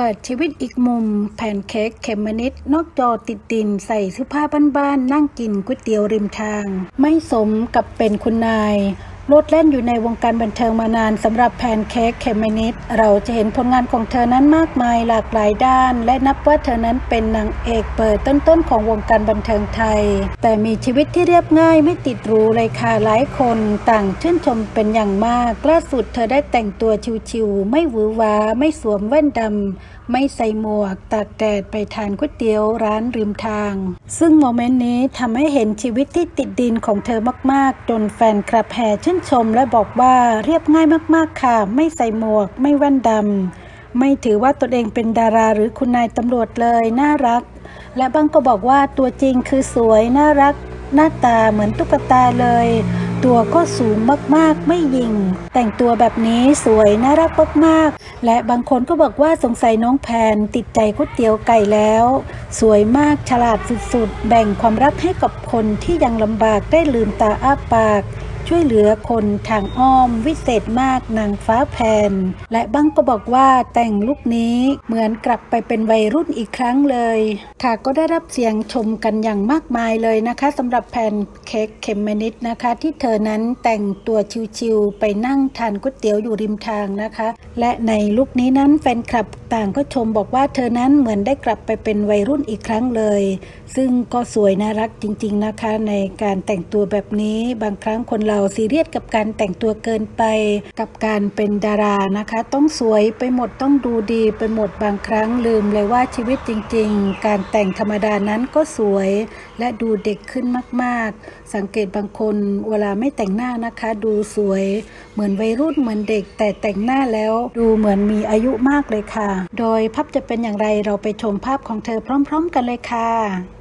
ปิดชีวิตอีกมุม แผ่นเค้กเขมมะนิด นอกจอติดดินใส่เสื้อผ้าบ้านๆนั่งกินก๋วยเตี๋ยวริมทาง ไม่สมกับเป็นคุณนาย โลดเล่นอยู่ในวงการบันเทิงมานานสำหรับแพนเค้กเขมมะนิดเราจะเห็นผลงานของเธอนั้นมากมายหลากหลายด้าน และนับว่าเธอนั้นเป็นนางเอกเปิดต้นๆของวงการบันเทิงไทย แต่มีชีวิตที่เรียบง่ายไม่ติดหรูเลยค่ะหลายคน ต่างชื่นชมเป็นอย่างมากล่าสุดเธอได้แต่งตัวชิวๆไม่หวือหวาไม่สวมแว่นดำไม่ใส่หมวกตากแดดไปทานก๋วยเตี๋ยวร้านริมทาง ซึ่งโมเมนต์นี้ทำให้เห็นชีวิตที่ติดดินของเธอมากๆจนแฟนคลับแห่ชื่นชมและบอกว่าเรียบง่ายมากๆค่ะ ไม่ใส่หมวก ไม่แว่นดำไม่ถือว่าตนเองเป็นดาราหรือคุณนายตำรวจเลยน่ารัก และบางก็บอกว่าตัวจริงคือสวยน่ารัก หน้าตาเหมือนตุ๊กตาเลย ตัวก็สูงมากๆ ไม่ยิง แต่งตัวแบบนี้สวยน่ารักมากๆ และบางคนก็บอกว่าสงสัยน้องแพนติดใจก๋วยเตี๋ยวไก่แล้ว สวยมากฉลาดสุดๆ แบ่งความรักให้กับคนที่ยังลำบากได้ลืมตาอ้าปาก ช่วยเหลือคนทางอ้อมวิเศษมากนางฟ้าแผ่นและบางก็บอกว่าแต่งลุคนี้เหมือนกลับไปเป็นวัยรุ่นอีกครั้งเลย ค่ะก็ได้รับเสียงชมกันอย่างมากมายเลยนะคะสำหรับแพนเค้กเขมเมนิดนะคะ ที่เธอนั้นแต่งตัวชิวๆไปนั่งทานก๋วยเตี๋ยวอยู่ริมทางนะคะ และในลุคนี้นั้นแฟนคลับต่างก็ชมบอกว่าเธอนั้นเหมือนได้กลับไปเป็นวัยรุ่นอีกครั้งเลย ซึ่งก็สวยน่ารักจริง ๆนะคะ ในการแต่งตัวแบบนี้บางครั้งคนเราซีเรียสกับการแต่งตัวเกินไป กับการเป็นดารานะคะ ต้องสวยไปหมดต้องดูดีไปหมดบางครั้งลืมเลยว่าชีวิตจริง ๆ การแต่งธรรมดานั้นก็สวย และดูเด็กขึ้นมาก ๆ สังเกตบางคนเวลาไม่แต่งหน้านะคะ ดูสวย เหมือนวัยรุ่นเหมือนเด็ก แต่แต่งหน้าแล้ว ดูเหมือนมีอายุมากเลยค่ะ โดยภาพจะเป็นอย่างไรเราไปชมภาพของเธอพร้อม ๆ กันเลยค่ะ